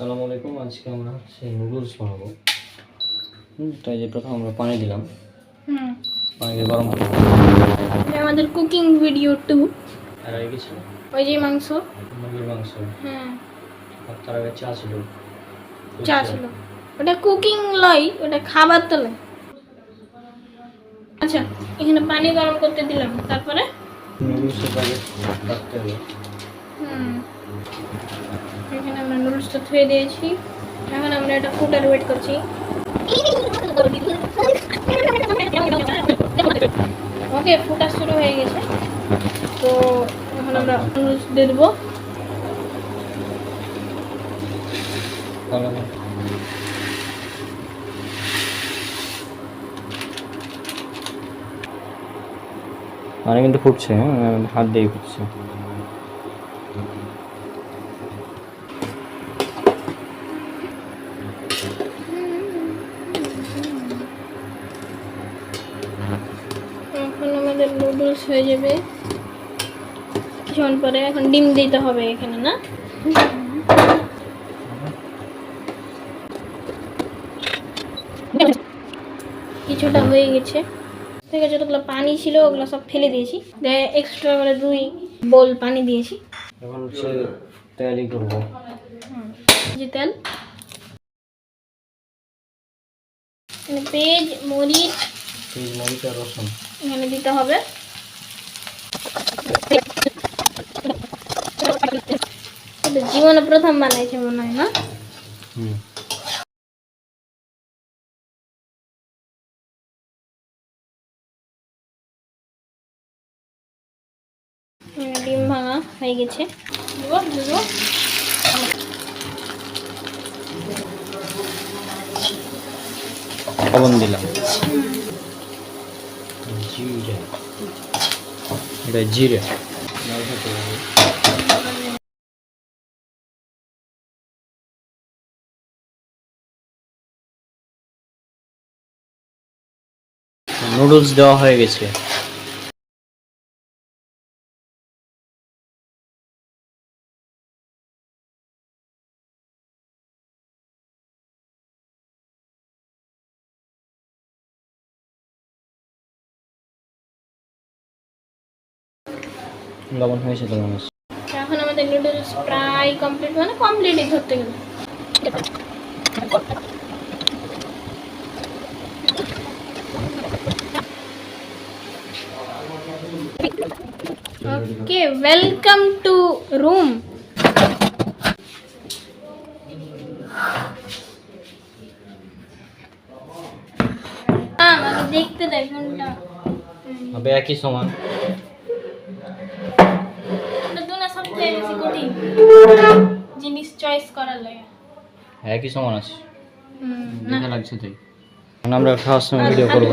আসসালামু আলাইকুম আজকে আমরা হচ্ছে নুডলস বানাবো। হুম তাই যে প্রথম আমরা পানি দিলাম। হুম। পানিকে গরম আমাদের কুকিং ভিডিও টু আর আগে ছিল ওই যে মাংস। মুরগির মাংস। হ্যাঁ আর তার আগে চা ছিল। চা ছিল। ওটা কুকিং লয় ওটা খাবার তো লয়। আচ্ছা এখানে পানি গরম করতে দিলাম। তারপরে? নুডলসের প্যাকেট রাখতে হবে। হুম। এখানে আমরা নুডলসটা ধুয়ে দিয়েছি। এখন আমরা এটা ফুটার ওয়েট করছি। ওকে ফুটা শুরু হয়ে গেছে। তো এখন আমরা নুডলস দিয়ে দেবো। ভালো না? পানি কিন্তু ফুটছে হ্যাঁ? হাত দিয়ে ফুটছে এখন আমাদের নুডলস হয়ে যাবে। কিছুক্ষণ পরে এখন ডিম দিতে হবে এখানে না? কিছুটা হয়ে গেছে। ঠিক থেকে যতগুলো পানি ছিল ওগুলো সব ফেলে দিয়েছি। দিয়ে এক্সট্রা করে দুই বোল পানি দিয়েছি। এখন হচ্ছে তেলই করব। যে তেল। পেঁয়াজ মরিচ পেঁয়াজ মরিচ আর রসুন। এখানে দিতে হবে। জীবনে প্রথম বানাইছে মনে হয় না? হুম। ডিম ভাঙা হয়ে গেছে। লবণ দিলাম। জিরে এটা জিরে লাল খেতে হবে। নুডলস দেওয়া হয়ে গেছে লবণ হয়েছে তো মানুষ এখন আমাদের নুডলস প্রায় কমপ্লিট মানে কমপ্লিটই ধরতে গেলে। ওকে ওয়েলকাম টু রুম দেখতে কোনটা। হবে একই সমান এটা কঠিন। জিনিস চয়েস করার লাগে। একই সমান আছে? না। লাগছে তাই। আমরা ফার্স্ট ভিডিও করব।